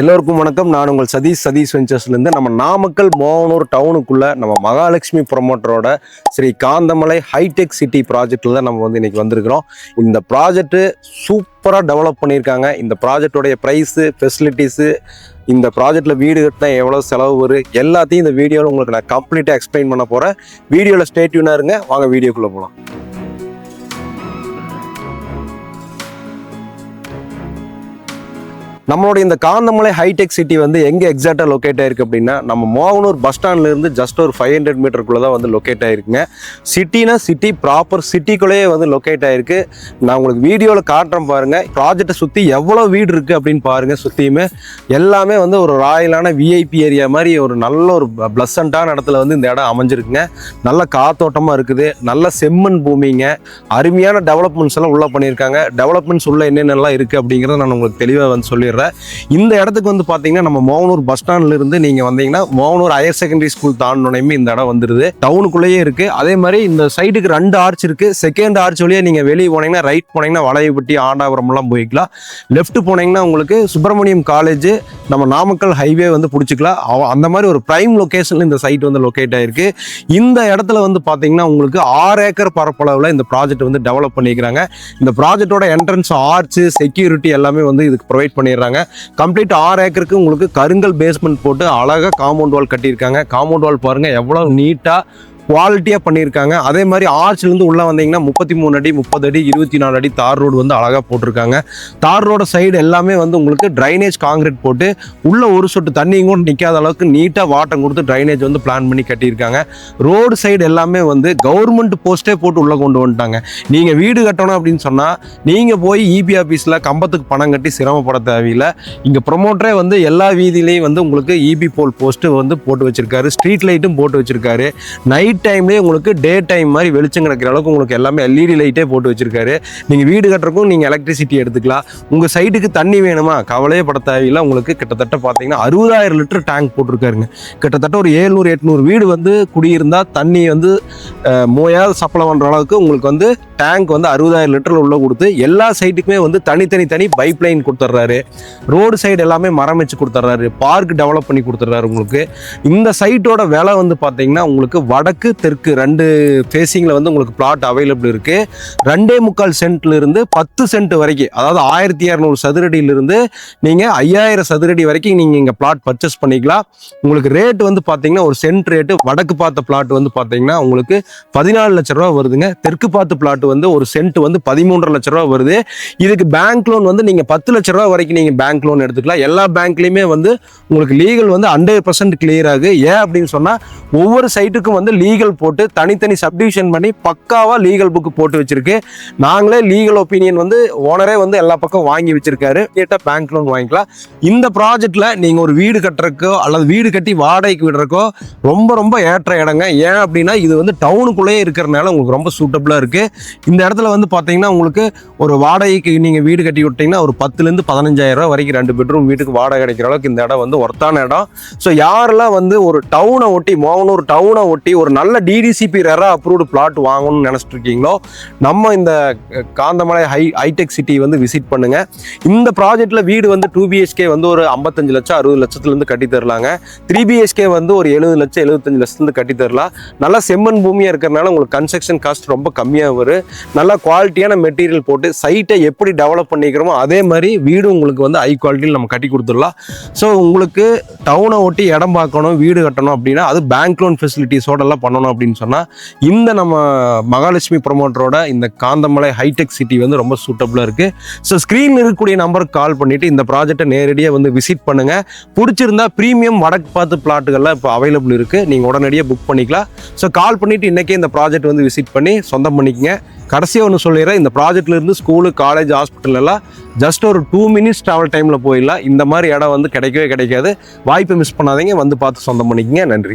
எல்லோருக்கும் வணக்கம். நான் உங்கள் சதீஷ். சதீஷ் வெஞ்சர்ஸ்லேருந்து நம்ம நாமக்கல் மோகனூர் டவுனுக்குள்ளே நம்ம மகாலட்சுமி ப்ரொமோட்டரோட ஸ்ரீ காந்தமலை ஹைடெக் சிட்டி ப்ராஜெக்டில் தான் நம்ம வந்து இன்றைக்கி வந்திருக்கிறோம். இந்த ப்ராஜெக்ட்டு சூப்பராக டெவலப் பண்ணியிருக்காங்க. இந்த ப்ராஜெக்டோடைய ப்ரைஸு ஃபெசிலிட்டிஸு இந்த ப்ராஜெக்டில் வீடு கட்டினா எவ்வளோ செலவு வரும் எல்லாத்தையும் இந்த வீடியோவில் உங்களுக்கு நான் கம்ப்ளீட்டாக எக்ஸ்பிளைன் பண்ண போகிறேன் வீடியோவில் ஸ்டேட்யூனாக இருங்க. வாங்க வீடியோக்குள்ளே போகலாம் நம்மளுடைய இந்த காந்தமலை ஹைடெக் சிட்டி வந்து எங்கே எக்ஸாக்டாக லொக்கேட் ஆயிருக்கு அப்படின்னா நம்ம மோகனூர் பஸ் ஸ்டாண்ட்லேருந்து ஜஸ்ட் ஒரு ஃபைவ் ஹண்ட்ரட் மீட்டருக்குள்ளே தான் வந்து லொக்கேட் ஆயிருக்குங்க. சிட்டினா சிட்டி ப்ராப்பர் சிட்டிக்குள்ளேயே வந்து லொக்கேட் ஆயிருக்கு. நான் உங்களுக்கு வீடியோவில் காட்டுறேன் பாருங்கள் ப்ராஜெக்டை சுற்றி எவ்வளோ வீடு இருக்குது அப்படின்னு பாருங்கள் சுற்றியுமே எல்லாமே வந்து ஒரு ராயலான விஐபி ஏரியா மாதிரி ஒரு நல்ல ஒரு ப்ளசண்ட்டான இடத்துல வந்து இந்த இடம் அமைஞ்சிருக்குங்க. நல்ல காத்தோட்டமாக இருக்குது. நல்ல செம்மண் பூமிங்க. அருமையான டெவலப்மெண்ட்ஸ் எல்லாம் உள்ளே பண்ணியிருக்காங்க. டெவலப்மெண்ட்ஸ் உள்ள என்னென்னலாம் இருக்குது அப்படிங்கிறத நான் உங்களுக்கு தெளிவாக வந்து சொல்லிடுறேன் இந்த இடத்துக்கு வந்து பார்த்தீங்கன்னா நம்ம மோகனூர் பஸ் ஸ்டாண்ட்ல இருந்து நீங்கள் வந்தீங்கன்னா மோகனூர் ஹையர் செகண்டரி ஸ்கூல் தாண்டினோடையுமே இந்த இடம் வந்துருது. டவுனுக்குள்ளேயே இருக்கு. அதே மாதிரி இந்த சைடுக்கு ரெண்டு ஆர்ச் இருக்கு. செகண்ட் ஆர்ச் வழியாக நீங்கள் வெளியே போனீங்கன்னா ரைட் போனீங்கன்னா வளையப்பட்டி ஆண்டாபுரம்லாம் போய்க்கலாம். லெஃப்ட் போனீங்கன்னா உங்களுக்கு சுப்பிரமணியம் காலேஜ் நம்ம நாமக்கல் ஹைவே வந்து பிடிச்சிக்கலாம். அவ- அந்த மாதிரி ஒரு பிரைம் லொக்கேஷன்ல இந்த சைட் வந்து லொக்கேட் ஆயிருக்கு. இந்த இடத்துல வந்து பார்த்தீங்கன்னா உங்களுக்கு ஆறு ஏக்கர் பரப்பளவில் இந்த ப்ராஜெக்ட் வந்து டெவலப் பண்ணிக்கிறாங்க. இந்த ப்ராஜெக்டோட என்ட்ரன்ஸ் ஆர்ச் செக்யூரிட்டி எல்லாமே வந்து இதுக்கு ப்ரொவைட் பண்ணிடுறாங்க. கம்ப்ளீட் ஆறு ஏக்கருக்கு உங்களுக்கு கருங்கல் பேஸ்மெண்ட் போட்டு அழகாக காம்பவுண்ட் வால் கட்டியிருக்காங்க. காம்பவுண்ட் வால் பாருங்க எவ்வளோ நீட்டாக குவாலிட்டியாக பண்ணியிருக்காங்க. அதே மாதிரி ஆர்ச்லேருந்து உள்ளே வந்தீங்கன்னா முப்பத்தி மூணு அடி முப்பது அடி இருபத்தி நாலு அடி தார் ரோடு வந்து அழகாக போட்டிருக்காங்க. தார் ரோட சைடு எல்லாமே வந்து உங்களுக்கு ட்ரைனேஜ் காங்கிரீட் போட்டு உள்ள ஒரு சொட்டு தண்ணியும் கூட நிற்காத அளவுக்கு நீட்டாக வாட்டம் கொடுத்து ட்ரைனேஜ் வந்து பிளான் பண்ணி கட்டியிருக்காங்க. ரோடு சைடு எல்லாமே வந்து கவர்மெண்ட் போஸ்ட்டே போட்டு உள்ளே கொண்டு வந்துட்டாங்க. நீங்கள் வீடு கட்டணும் அப்படின்னு சொன்னால் நீங்கள் போய் இபி ஆஃபீஸில் கம்பத்துக்கு பணம் கட்டி சிரமப்பட தேவையில்லை. இங்கே ப்ரொமோட்டரே வந்து எல்லா வீதியிலையும் வந்து உங்களுக்கு இபி போல் போஸ்ட்டு வந்து போட்டு வச்சுருக்காரு. ஸ்ட்ரீட் லைட்டும் போட்டு வச்சுருக்காரு. நைட் டைம்லேயே உங்களுக்கு டே டைம் மாதிரி வெளிச்சம் கிடைக்கிற அளவுக்கு உங்களுக்கு எல்லாமே எல்இடி லைட்டே போட்டு வச்சிருக்காரு. நீங்கள் வீடு கட்டுறக்கும் நீங்கள் எலக்ட்ரிசிட்டி எடுத்துக்கலாம். உங்கள் சைட்டுக்கு தண்ணி வேணுமா? கவலையே பட தேவையில்லை. உங்களுக்கு கிட்டத்தட்ட பார்த்தீங்கன்னா அறுபதாயிரம் லிட்டர் டேங்க் போட்டிருக்காருங்க. கிட்டத்தட்ட ஒரு ஏழ்நூறு எட்நூறு வீடு வந்து குடியிருந்தால் தண்ணி வந்து மோயால் சப்ளை பண்ணுற அளவுக்கு உங்களுக்கு வந்து டேங்க் வந்து அறுபதாயிரம் லிட்டர் உள்ள கொடுத்து எல்லா சைட்டுக்குமே வந்து தனித்தனி தனி பைப் லைன் கொடுத்துட்றாரு ரோடு சைடு எல்லாமே மரம் வச்சு கொடுத்துட்றாரு பார்க் டெவலப் பண்ணி கொடுத்துட்றாரு உங்களுக்கு. இந்த சைட்டோட விலை வந்து பார்த்தீங்கன்னா உங்களுக்கு வடக்கு தெற்கு ரெண்டு ஃபேஸிங்கில் வந்து உங்களுக்கு பிளாட் அவைலபிள் இருக்கு. ரெண்டே முக்கால் சென்ட்லேருந்து பத்து சென்ட் வரைக்கும் அதாவது ஆயிரத்தி இரநூறு சதுரடியிலிருந்து நீங்கள் ஐயாயிரம் சதுரடி வரைக்கும் நீங்கள் இங்கே பிளாட் பர்ச்சேஸ் பண்ணிக்கலாம். உங்களுக்கு ரேட் வந்து பார்த்தீங்கன்னா ஒரு சென்ட் ரேட்டு வடக்கு பார்த்த பிளாட் வந்து பார்த்தீங்கன்னா உங்களுக்கு பதினாலு லட்ச ரூபா வருதுங்க. தெற்கு பார்த்த பிளாட் வந்து ஒரு சென்ட் வந்து பதிமூன்றரை லட்ச ரூபா வருது. இதுக்கு பேங்க் லோன் வந்து நீங்கள் பத்து லட்ச ரூபா வரைக்கும் நீங்கள் பேங்க் லோன் எடுத்துக்கலாம். எல்லா பேங்க்லேயுமே வந்து உங்களுக்கு லீகல் வந்து ஹண்ட்ரட் பர்சன்ட் கிளியர் ஆகுது ஏன் அப்படின்னு சொன்னால் ஒவ்வொரு சைட்டுக்கும் வந்து லீகல் போட்டு தனித்தனி சப்டிவிஷன் பண்ணி பக்காவாக லீகல் புக் போட்டு வச்சிருக்கு. நாங்களே லீகல் ஒப்பீனியன் வந்து ஓனரே வந்து எல்லா பக்கம் வாங்கி வச்சிருக்காரு. கேட்டால் பேங்க் லோன் வாங்கிக்கலாம். இந்த ப்ராஜெக்டில் நீங்கள் ஒரு வீடு கட்டுறக்கோ அல்லது வீடு கட்டி வாடகைக்கு விடுறக்கோ ரொம்ப ரொம்ப ஏற்ற இடங்க. ஏன் அப்படின்னா இது வந்து டவுனுக்குள்ளேயே இருக்கிறனால உங்களுக்கு ரொம்ப சூட்டபுளாக இருக்குது இந்த இடத்துல வந்து பார்த்தீங்கன்னா உங்களுக்கு ஒரு வாடகைக்கு நீங்கள் வீடு கட்டி விட்டீங்கன்னா ஒரு பத்துலேருந்து பதினஞ்சாயிரம் வரைக்கும் ரெண்டு பெட்ரூம் வீட்டுக்கு வாடகை கிடைக்கிற அளவுக்கு இந்த இடம் வந்து ஒர்த்தான இடம். ஸோ யாரெல்லாம் வந்து ஒரு டவுனை ஒட்டி மோகனூர் டவுனை ஒட்டி ஒரு நல்ல டிடிசிபி ரெரா அப்ரூவ்டு பிளாட் வாங்கணும்னு நினச்சிட்டு இருக்கீங்களோ நம்ம இந்த காந்தமலை ஹை ஹைடெக் சிட்டி வந்து விசிட் பண்ணுங்க. இந்த ப்ராஜெக்ட்ல வீடு வந்து டூ பிஹெச்கே வந்து ஒரு ஐம்பத்தஞ்சு லட்சம் அறுபது லட்சத்துலேருந்து கட்டி தரலாங்க. த்ரீ பிஹெச்கே வந்து ஒரு எழுபது லட்சம் எழுபத்தஞ்சு லட்சத்துலேருந்து கட்டி தரலாம். நல்லா செம்மண் பூமியாக இருக்கிறனால உங்களுக்கு கன்ஸ்ட்ரக்ஷன் காஸ்ட் ரொம்ப கம்மியாக வரும். நல்லா குவாலிட்டியான மெட்டீரியல் போட்டு சைட்டை எப்படி டெவலப் பண்ணிக்கிறோமோ அதே மாதிரி வீடு உங்களுக்கு வந்து ஹை குவாலிட்டியில் நம்ம கட்டி கொடுத்துடலாம். ஸோ உங்களுக்கு டவுனை ஒட்டி இடம் பார்க்கணும் வீடு கட்டணும் அப்படின்னா அது பேங்க் லோன் ஃபெசிலிட்டிஸோடலாம் பண்ண பண்ணணும் அப்படின்னு சொன்னால் இந்த நம்ம மகாலட்சுமி ப்ரொமோட்டரோட இந்த காந்தமலை ஹைடெக் சிட்டி வந்து ரொம்ப சூட்டபுளாக இருக்குது ஸோ ஸ்க்ரீன் இருக்கக்கூடிய நம்பருக்கு கால் பண்ணிவிட்டு இந்த ப்ராஜெக்ட்டை நேரடியாக வந்து விசிட் பண்ணுங்கள் பிடிச்சிருந்தா ப்ரீமியம் வடக்கு பார்த்து பிளாட்டுகள்லாம் இப்போ அவைலபிள் இருக்குது நீங்கள் உடனடியாக புக் பண்ணிக்கலாம். ஸோ கால் பண்ணிவிட்டு இன்றைக்கே இந்த ப்ராஜெக்ட் வந்து விசிட் பண்ணி சொந்தம் பண்ணிக்கங்க. கடைசியாக ஒன்று சொல்லிடுறேன். இந்த ப்ராஜெக்ட்லேருந்து ஸ்கூலு காலேஜ் ஹாஸ்பிட்டல் எல்லாம் ஜஸ்ட் ஒரு டூ மினிட்ஸ் ட்ராவல் டைமில் போயிடலாம். இந்த மாதிரி இடம் வந்து கிடைக்கவே கிடைக்காது. வாய்ப்பை மிஸ் பண்ணாதீங்க. வந்து பார்த்து சொந்தம் பண்ணிக்கங்க. நன்றி.